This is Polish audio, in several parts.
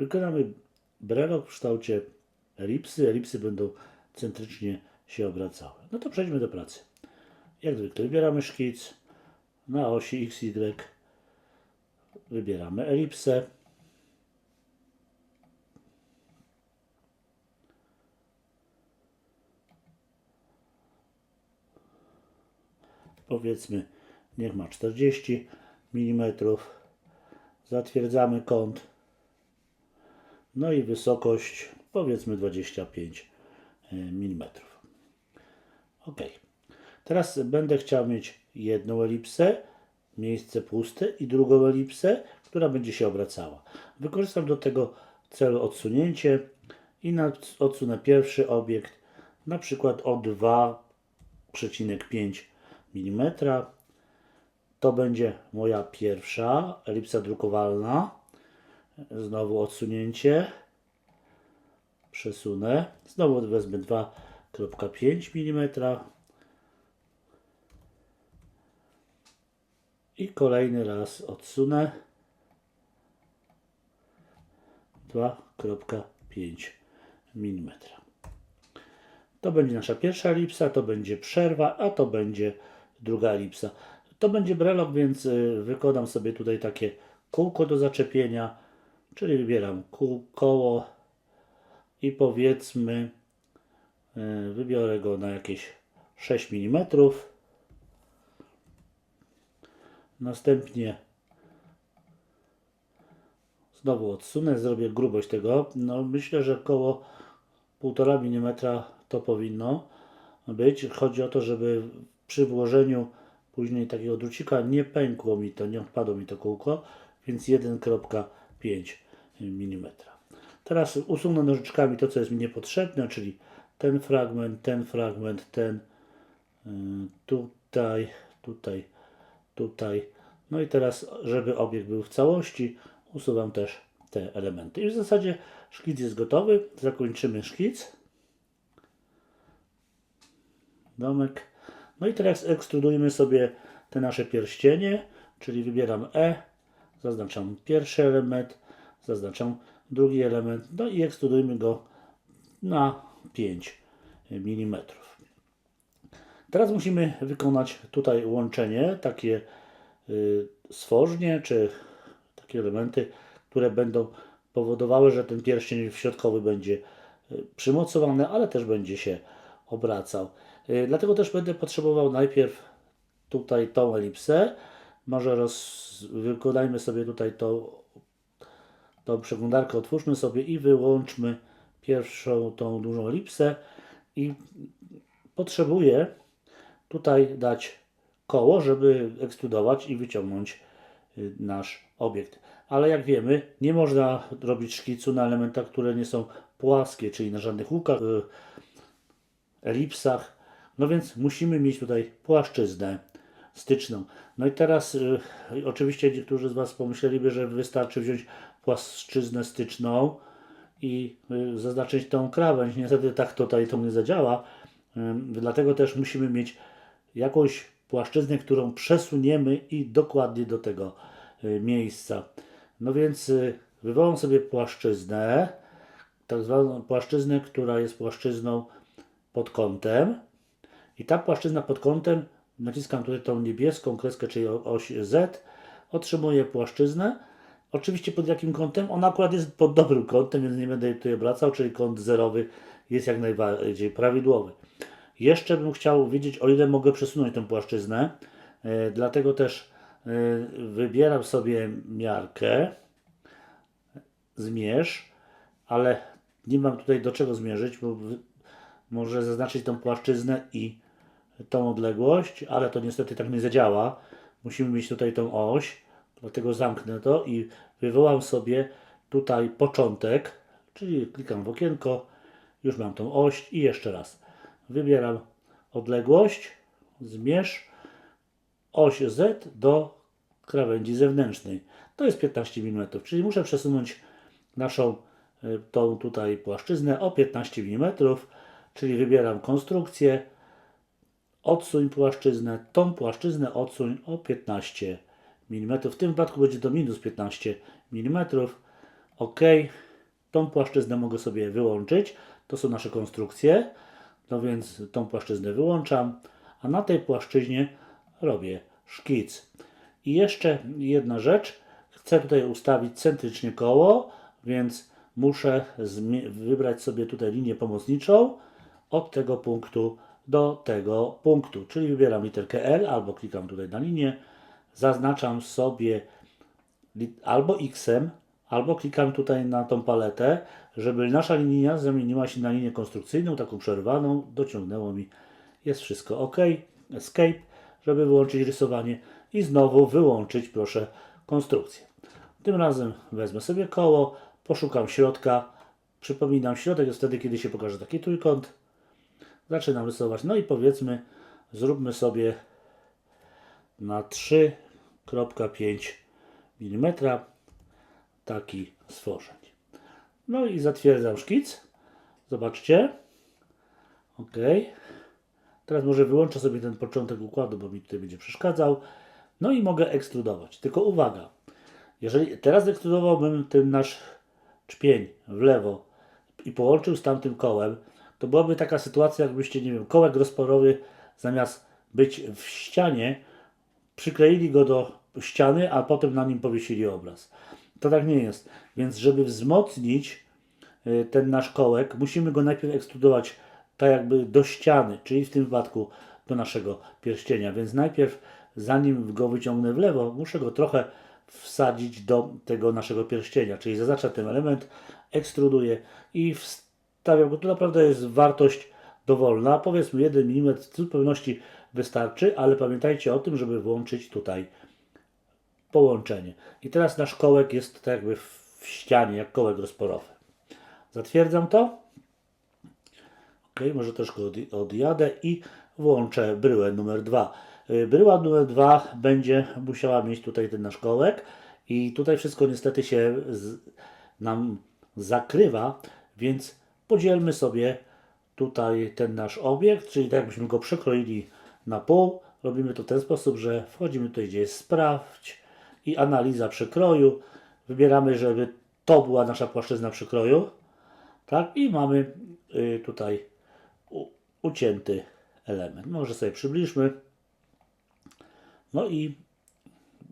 Wykonamy brelok w kształcie elipsy. Elipsy będą centrycznie się obracały. No to przejdźmy do pracy. Jak zwykle wybieramy szkic na osi x, y. Wybieramy elipsę. Powiedzmy, niech ma 40 mm. Zatwierdzamy kąt. No i wysokość powiedzmy 25 mm. Ok. Teraz będę chciał mieć jedną elipsę, miejsce puste i drugą elipsę, która będzie się obracała. Wykorzystam do tego celu odsunięcie i odsunę pierwszy obiekt na przykład o 2,5 mm. To będzie moja pierwsza elipsa drukowalna. Znowu odsunięcie. Przesunę. Znowu wezmę 2,5 mm. I kolejny raz odsunę. 2,5 mm. To będzie nasza pierwsza elipsa, to będzie przerwa, a to będzie druga elipsa. To będzie brelok, więc y, wykonam sobie tutaj takie kółko do zaczepienia, czyli wybieram koło i powiedzmy y, wybiorę go na jakieś 6 mm. Następnie znowu odsunę, zrobię grubość tego. No myślę, że około 1,5 mm to powinno być. Chodzi o to, żeby przy włożeniu później takiego drucika nie pękło mi to, nie odpadło mi to kółko, więc 1,5 mm. Teraz usunę nożyczkami to, co jest mi niepotrzebne, czyli ten fragment, ten fragment, ten y, tutaj, tutaj, tutaj. No i teraz, żeby obiekt był w całości, usuwam też te elementy. I w zasadzie szkic jest gotowy. Zakończymy szkic. Domek. No i teraz ekstrudujemy sobie te nasze pierścienie, czyli wybieram E, zaznaczam pierwszy element, zaznaczam drugi element, no i ekstrudujmy go na 5 mm. Teraz musimy wykonać tutaj łączenie, takie y, stworznie, czy takie elementy, które będą powodowały, że ten pierścień środkowy będzie y, przymocowany, ale też będzie się obracał. Y, Dlatego też będę potrzebował najpierw tutaj tą elipsę. Może roz... wykonajmy sobie tutaj tą, tą przeglądarkę, otwórzmy sobie i wyłączmy pierwszą tą dużą elipsę i potrzebuję tutaj dać koło, żeby ekstrudować i wyciągnąć y, nasz obiekt. Ale jak wiemy, nie można robić szkicu na elementach, które nie są płaskie, czyli na żadnych łukach, y, elipsach. No więc musimy mieć tutaj płaszczyznę styczną. No i teraz y, oczywiście niektórzy z Was pomyśleliby, że wystarczy wziąć płaszczyznę styczną i y, zaznaczyć tą krawędź. Niestety tak tutaj to nie zadziała. Ym, Dlatego też musimy mieć jakąś płaszczyznę, którą przesuniemy i dokładnie do tego y, miejsca. No więc y, wywołam sobie płaszczyznę, tak zwaną płaszczyznę, która jest płaszczyzną pod kątem. I ta płaszczyzna pod kątem, naciskam tutaj tą niebieską kreskę, czyli oś Z, otrzymuję płaszczyznę. Oczywiście pod jakim kątem? Ona akurat jest pod dobrym kątem, więc nie będę jej tutaj obracał, czyli kąt zerowy jest jak najbardziej prawidłowy. Jeszcze bym chciał wiedzieć, o ile mogę przesunąć tę płaszczyznę. E, dlatego też e, wybieram sobie miarkę, zmierz, ale nie mam tutaj do czego zmierzyć, bo może zaznaczyć tą płaszczyznę i tą odległość, ale to niestety tak nie zadziała. Musimy mieć tutaj tą oś, dlatego zamknę to i wywołam sobie tutaj początek, czyli klikam w okienko, już mam tą oś i jeszcze raz wybieram odległość, zmierz, oś Z do krawędzi zewnętrznej. To jest 15 mm, czyli muszę przesunąć naszą y, tą tutaj płaszczyznę o 15 mm, czyli wybieram konstrukcję, odsuń płaszczyznę, tą płaszczyznę odsuń o 15 mm. W tym wypadku będzie to minus 15 mm. OK. Tą płaszczyznę mogę sobie wyłączyć. To są nasze konstrukcje. No więc tą płaszczyznę wyłączam, a na tej płaszczyźnie robię szkic. I jeszcze jedna rzecz. Chcę tutaj ustawić centrycznie koło, więc muszę wybrać sobie tutaj linię pomocniczą od tego punktu do tego punktu. Czyli wybieram literkę L albo klikam tutaj na linię, zaznaczam sobie albo X-em, albo klikam tutaj na tą paletę, żeby nasza linia zamieniła się na linię konstrukcyjną, taką przerwaną, dociągnęło mi, jest wszystko ok, Escape, żeby wyłączyć rysowanie i znowu wyłączyć, proszę, konstrukcję. Tym razem wezmę sobie koło, poszukam środka, przypominam, środek jest wtedy, kiedy się pokaże taki trójkąt, zaczynam rysować, no i powiedzmy, zróbmy sobie na 3,5 mm taki stworzeń. No i zatwierdzam szkic. Zobaczcie. OK. Teraz może wyłączę sobie ten początek układu, bo mi tutaj będzie przeszkadzał. No i mogę ekstrudować. Tylko uwaga. Jeżeli teraz ekstrudowałbym ten nasz czpień w lewo i połączył z tamtym kołem, to byłaby taka sytuacja, jakbyście, nie wiem, kołek rozporowy zamiast być w ścianie, przykleili go do ściany, a potem na nim powiesili obraz. To tak nie jest. Więc żeby wzmocnić y, ten nasz kołek, musimy go najpierw ekstrudować tak jakby do ściany, czyli w tym wypadku do naszego pierścienia. Więc najpierw, zanim go wyciągnę w lewo, muszę go trochę wsadzić do tego naszego pierścienia. Czyli zaznaczam ten element, ekstruduję i wstawiam go. Tu naprawdę jest wartość dowolna. Powiedzmy 1 mm w zupełności wystarczy, ale pamiętajcie o tym, żeby włączyć tutaj połączenie. I teraz nasz kołek jest tak jakby w ścianie, jak kołek rozporowy. Zatwierdzam to. Ok, może troszkę od, odjadę i włączę bryłę numer 2. Bryła numer 2 będzie musiała mieć tutaj ten nasz kołek i tutaj wszystko niestety się z, nam zakrywa, więc podzielmy sobie tutaj ten nasz obiekt, czyli tak jakbyśmy go przekroili na pół. Robimy to w ten sposób, że wchodzimy tutaj, gdzie jest sprawdź i analiza przekroju. Wybieramy, żeby to była nasza płaszczyzna przekroju. Tak, i mamy y, tutaj ucięty element. Może sobie przybliżmy. No i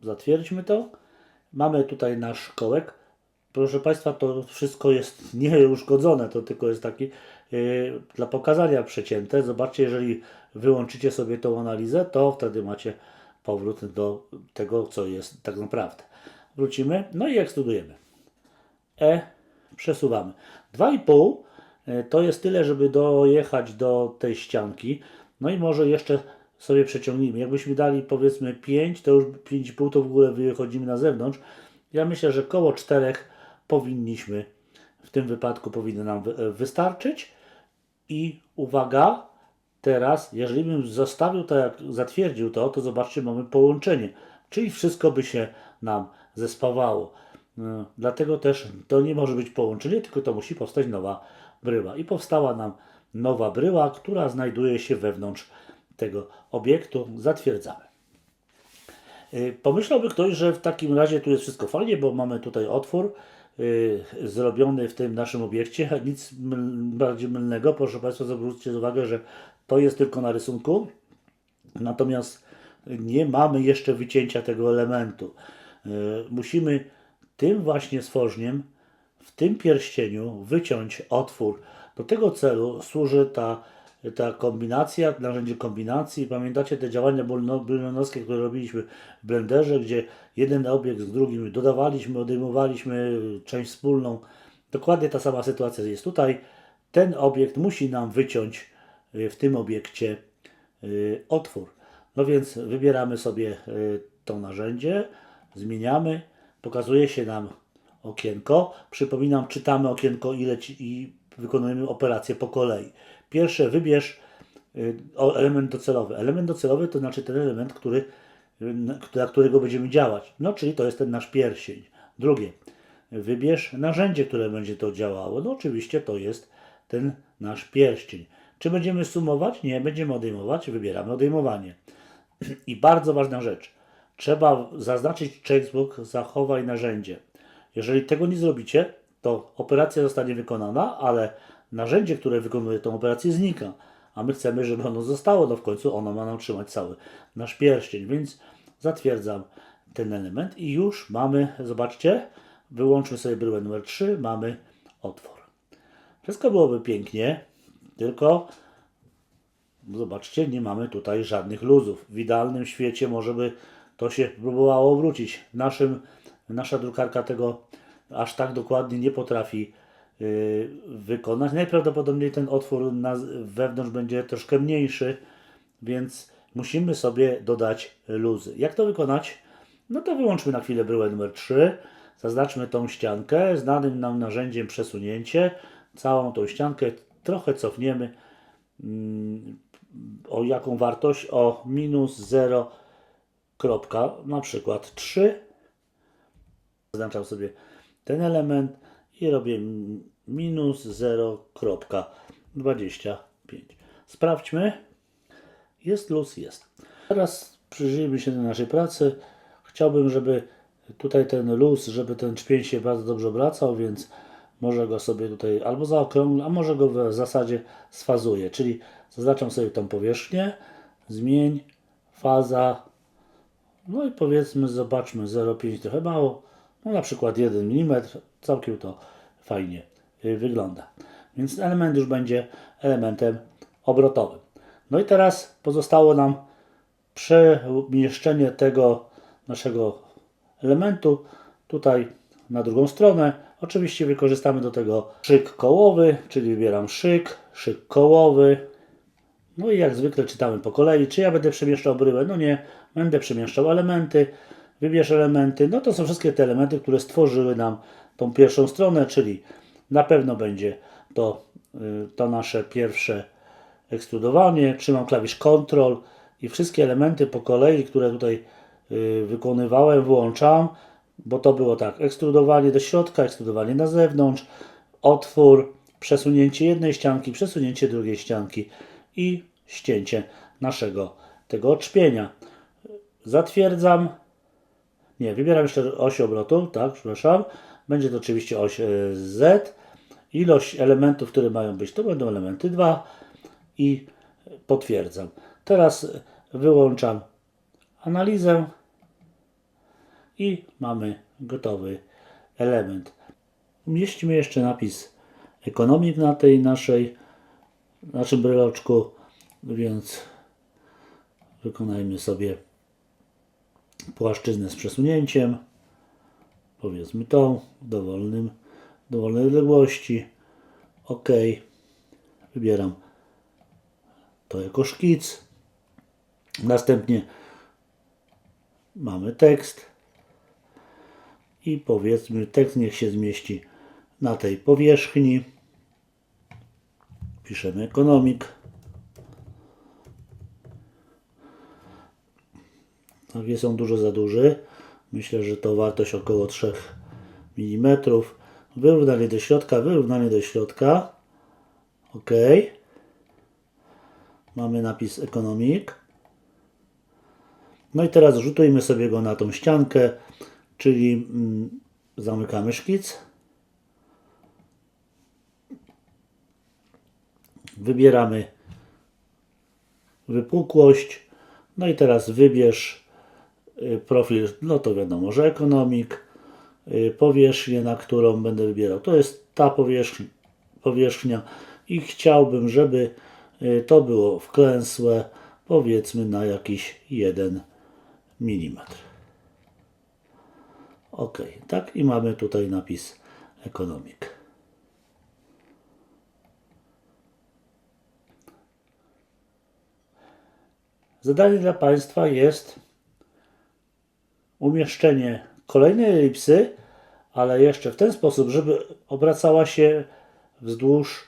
zatwierdźmy to. Mamy tutaj nasz kołek. Proszę Państwa, to wszystko jest nieuszkodzone, to tylko jest taki yy, dla pokazania przecięte. Zobaczcie, jeżeli wyłączycie sobie tą analizę, to wtedy macie powrót do tego, co jest tak naprawdę. Wrócimy, no i ekstrudujemy. E przesuwamy. 2,5 y, to jest tyle, żeby dojechać do tej ścianki. No i może jeszcze sobie przeciągnijmy. Jakbyśmy dali powiedzmy 5, to już 5,5 to w ogóle wychodzimy na zewnątrz. Ja myślę, że koło 4 powinniśmy, w tym wypadku powinno nam wy- wystarczyć. I uwaga, teraz, jeżeli bym zostawił to, jak zatwierdził to, to zobaczcie, mamy połączenie. Czyli wszystko by się nam zespawało. No, Dlatego też to nie może być połączenie, tylko to musi powstać nowa bryła. I powstała nam nowa bryła, która znajduje się wewnątrz tego obiektu. Zatwierdzamy. Y, Pomyślałby ktoś, że w takim razie tu jest wszystko fajnie, bo mamy tutaj otwór zrobiony w tym naszym obiekcie. Nic myl, bardziej mylnego. Proszę Państwa, zwróćcie uwagę, że to jest tylko na rysunku. Natomiast nie mamy jeszcze wycięcia tego elementu. Y, Musimy tym właśnie stworzeniem w tym pierścieniu wyciąć otwór. Do tego celu służy ta, ta kombinacja, narzędzie kombinacji. Pamiętacie te działania bulionowskie, które robiliśmy w Blenderze, gdzie jeden obiekt z drugim dodawaliśmy, odejmowaliśmy część wspólną. Dokładnie ta sama sytuacja jest tutaj. Ten obiekt musi nam wyciąć y, w tym obiekcie y, otwór. No więc wybieramy sobie y, to narzędzie, zmieniamy, pokazuje się nam okienko. Przypominam, czytamy okienko i, leci, i wykonujemy operacje po kolei. Pierwsze, wybierz y, element docelowy. Element docelowy to znaczy ten element, który, dla którego będziemy działać. No, czyli to jest ten nasz pierścień. Drugie, wybierz narzędzie, które będzie to działało. No, oczywiście to jest ten nasz pierścień. Czy będziemy sumować? Nie, będziemy odejmować. Wybieramy odejmowanie. I bardzo ważna rzecz. Trzeba zaznaczyć checkbox zachowaj narzędzie. Jeżeli tego nie zrobicie, to operacja zostanie wykonana, ale narzędzie, które wykonuje tą operację znika, a my chcemy, żeby ono zostało, no w końcu ono ma nam trzymać cały nasz pierścień, więc zatwierdzam ten element i już mamy, zobaczcie, wyłączmy sobie bryłę numer 3, mamy otwór. Wszystko byłoby pięknie, tylko zobaczcie, nie mamy tutaj żadnych luzów. W idealnym świecie może by to się próbowało obrócić. Naszym, nasza drukarka tego aż tak dokładnie nie potrafi wykonać. Najprawdopodobniej ten otwór na, wewnątrz będzie troszkę mniejszy, więc musimy sobie dodać luzy. Jak to wykonać? No to wyłączmy na chwilę bryłę numer 3. Zaznaczmy tą ściankę. Znanym nam narzędziem przesunięcie. Całą tą ściankę trochę cofniemy. Mm, O jaką wartość? O minus 0, kropka, na przykład 3. Zaznaczam sobie ten element i robię minus 0,25. Sprawdźmy. Jest luz, jest. Teraz przyjrzyjmy się do naszej pracy. Chciałbym, żeby tutaj ten luz, żeby ten czpień się bardzo dobrze obracał, więc może go sobie tutaj albo zaokrąglę, a może go w zasadzie sfazuję. Czyli zaznaczam sobie tą powierzchnię, zmień, faza, no i powiedzmy, zobaczmy 0,5 trochę mało, no na przykład 1 mm, całkiem to fajnie y, wygląda. Więc element już będzie elementem obrotowym. No i teraz pozostało nam przemieszczenie tego naszego elementu tutaj na drugą stronę. Oczywiście wykorzystamy do tego szyk kołowy, czyli wybieram szyk, szyk kołowy. No i jak zwykle czytamy po kolei. Czy ja będę przemieszczał bryłę? No nie, będę przemieszczał elementy. Wybierz elementy. No to są wszystkie te elementy, które stworzyły nam tą pierwszą stronę, czyli na pewno będzie to, y, to nasze pierwsze ekstrudowanie. Trzymam klawisz Ctrl i wszystkie elementy po kolei, które tutaj y, wykonywałem, włączam, bo to było tak, ekstrudowanie do środka, ekstrudowanie na zewnątrz, otwór, przesunięcie jednej ścianki, przesunięcie drugiej ścianki i ścięcie naszego tego odczpienia. Zatwierdzam. Nie, wybieram jeszcze oś obrotu, tak, przepraszam. Będzie to oczywiście oś e, Z. Ilość elementów, które mają być, to będą elementy 2 i potwierdzam. Teraz wyłączam analizę i mamy gotowy element. Umieścimy jeszcze napis ekonomik na tej naszej naszym bryloczku, więc wykonajmy sobie płaszczyznę z przesunięciem. Powiedzmy tą w dowolnym, dowolnej odległości. OK. Wybieram to jako szkic. Następnie mamy tekst i powiedzmy tekst niech się zmieści na tej powierzchni. Piszemy ekonomik. Jest on dużo za duży. Myślę, że to wartość około 3 mm. Wyrównanie do środka, wyrównanie do środka. OK. Mamy napis ekonomik. No i teraz rzutujmy sobie go na tą ściankę, czyli mm, zamykamy szkic. Wybieramy wypukłość. No i teraz wybierz profil, no to wiadomo, że ekonomik. Y, Powierzchnię, na którą będę wybierał. To jest ta powierzchnia, powierzchnia i chciałbym, żeby y, to było wklęsłe, powiedzmy na jakiś 1 mm. Ok, tak i mamy tutaj napis ekonomik. Zadanie dla Państwa jest umieszczenie kolejnej elipsy, ale jeszcze w ten sposób, żeby obracała się wzdłuż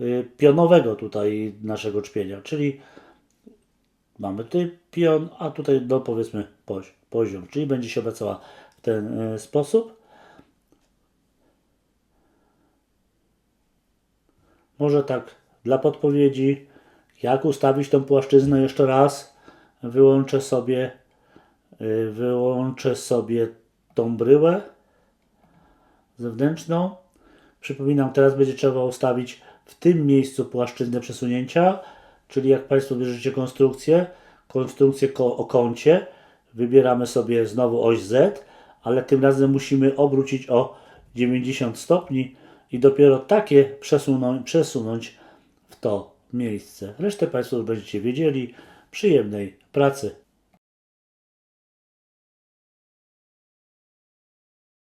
y, pionowego tutaj naszego czpienia, czyli mamy tutaj pion, a tutaj no powiedzmy pozi- poziom, czyli będzie się obracała w ten y, sposób. Może tak dla podpowiedzi, jak ustawić tą płaszczyznę jeszcze raz, wyłączę sobie, wyłączę sobie tą bryłę zewnętrzną Przypominam, teraz będzie trzeba ustawić w tym miejscu płaszczyznę przesunięcia, czyli jak Państwo bierzecie konstrukcję, konstrukcję ko- o kącie, wybieramy sobie znowu oś Z, ale tym razem musimy obrócić o 90 stopni i dopiero takie przesunąć, przesunąć w to miejsce. Resztę Państwo będziecie wiedzieli. Przyjemnej pracy.